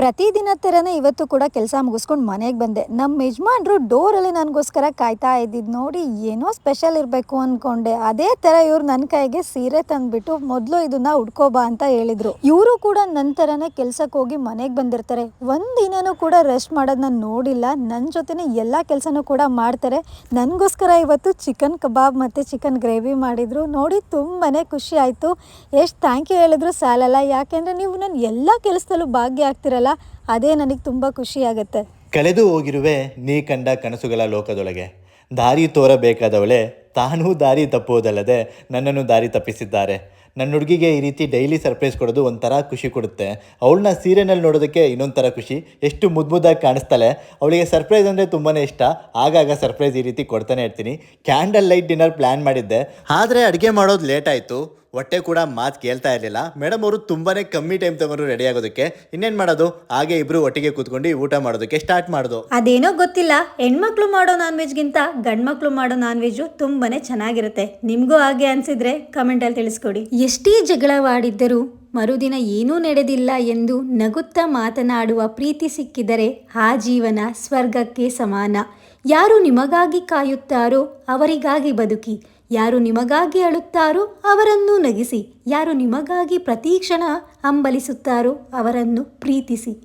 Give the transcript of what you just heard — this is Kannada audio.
ಪ್ರತಿದಿನ ಥರನೇ ಇವತ್ತು ಕೂಡ ಕೆಲಸ ಮುಗಿಸ್ಕೊಂಡು ಮನೆಗೆ ಬಂದೆ. ನಮ್ಮ ಯಜಮಾನ್ರು ಡೋರಲ್ಲಿ ನನಗೋಸ್ಕರ ಕಾಯ್ತಾ ಇದ್ದಿದ್ದು ನೋಡಿ ಏನೋ ಸ್ಪೆಷಲ್ ಇರಬೇಕು ಅಂದ್ಕೊಂಡೆ ಅದೇ ಥರ ಇವ್ರು ನನ್ನ ಕೈಗೆ ಸೀರೆ ತಂದ್ಬಿಟ್ಟು ಮೊದಲು ಇದನ್ನ ಉಡ್ಕೋಬಾ ಅಂತ ಹೇಳಿದರು. ಇವರು ಕೂಡ ನನ್ನ ಥರನೇ ಕೆಲ್ಸಕ್ಕೆ ಹೋಗಿ ಮನೆಗೆ ಬಂದಿರ್ತಾರೆ. ಒಂದಿನೂ ಕೂಡ ರೆಸ್ಟ್ ಮಾಡೋದು ನಾನು ನೋಡಿಲ್ಲ. ನನ್ನ ಜೊತೆನೇ ಎಲ್ಲ ಕೆಲಸನೂ ಕೂಡ ಮಾಡ್ತಾರೆ. ನನಗೋಸ್ಕರ ಇವತ್ತು ಚಿಕನ್ ಕಬಾಬ್ ಮತ್ತು ಚಿಕನ್ ಗ್ರೇವಿ ಮಾಡಿದ್ರು. ನೋಡಿ ತುಂಬಾ ಖುಷಿ ಆಯಿತು. ಎಷ್ಟು ಥ್ಯಾಂಕ್ ಯು ಹೇಳಿದ್ರು ಸಾಲಲ್ಲ. ಯಾಕೆಂದರೆ ನೀವು ನನ್ನ ಎಲ್ಲ ಕೆಲಸದಲ್ಲೂ ಭಾಗ್ಯ ಅದೇ ನನಗೆ ತುಂಬ ಖುಷಿ ಆಗುತ್ತೆ ಕಳೆದು ಹೋಗಿರುವೆ ನೀ ಕಂಡ ಕನಸುಗಳ ಲೋಕದೊಳಗೆ. ದಾರಿ ತೋರಬೇಕಾದವಳೆ ತಾನೂ ದಾರಿ ತಪ್ಪುವುದಲ್ಲದೆ ನನ್ನನ್ನು ದಾರಿ ತಪ್ಪಿಸಿದ್ದಾರೆ. ನನ್ನ ಹುಡುಗಿಗೆ ಈ ರೀತಿ ಡೈಲಿ ಸರ್ಪ್ರೈಸ್ ಕೊಡೋದು ಒಂಥರ ಖುಷಿ ಕೊಡುತ್ತೆ. ಅವಳನ್ನ ಸೀರೆನಲ್ಲಿ ನೋಡೋದಕ್ಕೆ ಇನ್ನೊಂಥರ ಖುಷಿ. ಎಷ್ಟು ಮುದ್ದು ಮುದ್ದಾಗಿ ಕಾಣಿಸ್ತಾಳೆ. ಅವಳಿಗೆ ಸರ್ಪ್ರೈಸ್ ಅಂದರೆ ತುಂಬಾ ಇಷ್ಟ. ಆಗಾಗ ಸರ್ಪ್ರೈಸ್ ಈ ರೀತಿ ಕೊಡ್ತಾನೆ ಇರ್ತೀನಿ. ಕ್ಯಾಂಡಲ್ ಲೈಟ್ ಡಿನ್ನರ್ ಪ್ಲ್ಯಾನ್ ಮಾಡಿದ್ದೆ. ಆದರೆ ಅಡುಗೆ ಮಾಡೋದು ಲೇಟ್ ಆಯಿತು. ಹೊಟ್ಟೆ ಕೂಡ ಮಾತು ಕೇಳ್ತಾ ಇರಲಿಲ್ಲ. ಮೇಡಮ್ ಅವರು ತುಂಬಾ ಕಮ್ಮಿ ಟೈಮ್ ತಗೊಂಡ್ರು ರೆಡಿ ಆಗೋದಕ್ಕೆ ಇನ್ನೇನು ಮಾಡೋದು? ಹಾಗೆ ಇಬ್ಬರು ಒಟ್ಟಿಗೆ ಕೂತ್ಕೊಂಡು ಊಟ ಮಾಡೋದಕ್ಕೆ ಸ್ಟಾರ್ಟ್ ಮಾಡೋದು. ಅದೇನೋ ಗೊತ್ತಿಲ್ಲ. ಹೆಣ್ಮಕ್ಳು ಮಾಡೋ ನಾನ್ ವೆಜ್ಗಿಂತ ಗಂಡ್ಮಕ್ಳು ಮಾಡೋ ನಾನ್ ವೆಜ್ ತುಂಬಾನೇ ಚೆನ್ನಾಗಿರುತ್ತೆ. ನಿಮಗೂ ಹಾಗೆ ಅನ್ಸಿದ್ರೆ ಕಮೆಂಟಲ್ಲಿ ತಿಳಿಸ್ಕೊಡಿ. ಎಷ್ಟೇ ಜಗಳವಾಡಿದ್ದರೂ ಮರುದಿನ ಏನೂ ನಡೆದಿಲ್ಲ ಎಂದು ನಗುತ್ತಾ ಮಾತನಾಡುವ ಪ್ರೀತಿ ಸಿಕ್ಕಿದರೆ ಆ ಜೀವನ ಸ್ವರ್ಗಕ್ಕೆ ಸಮಾನ. ಯಾರು ನಿಮಗಾಗಿ ಕಾಯುತ್ತಾರೋ ಅವರಿಗಾಗಿ ಬದುಕಿ. ಯಾರು ನಿಮಗಾಗಿ ಅಳುತ್ತಾರೋ ಅವರನ್ನು ನಗಿಸಿ. ಯಾರು ನಿಮಗಾಗಿ ಪ್ರತೀಕ್ಷಣ ಹಂಬಲಿಸುತ್ತಾರೋ ಅವರನ್ನು ಪ್ರೀತಿಸಿ.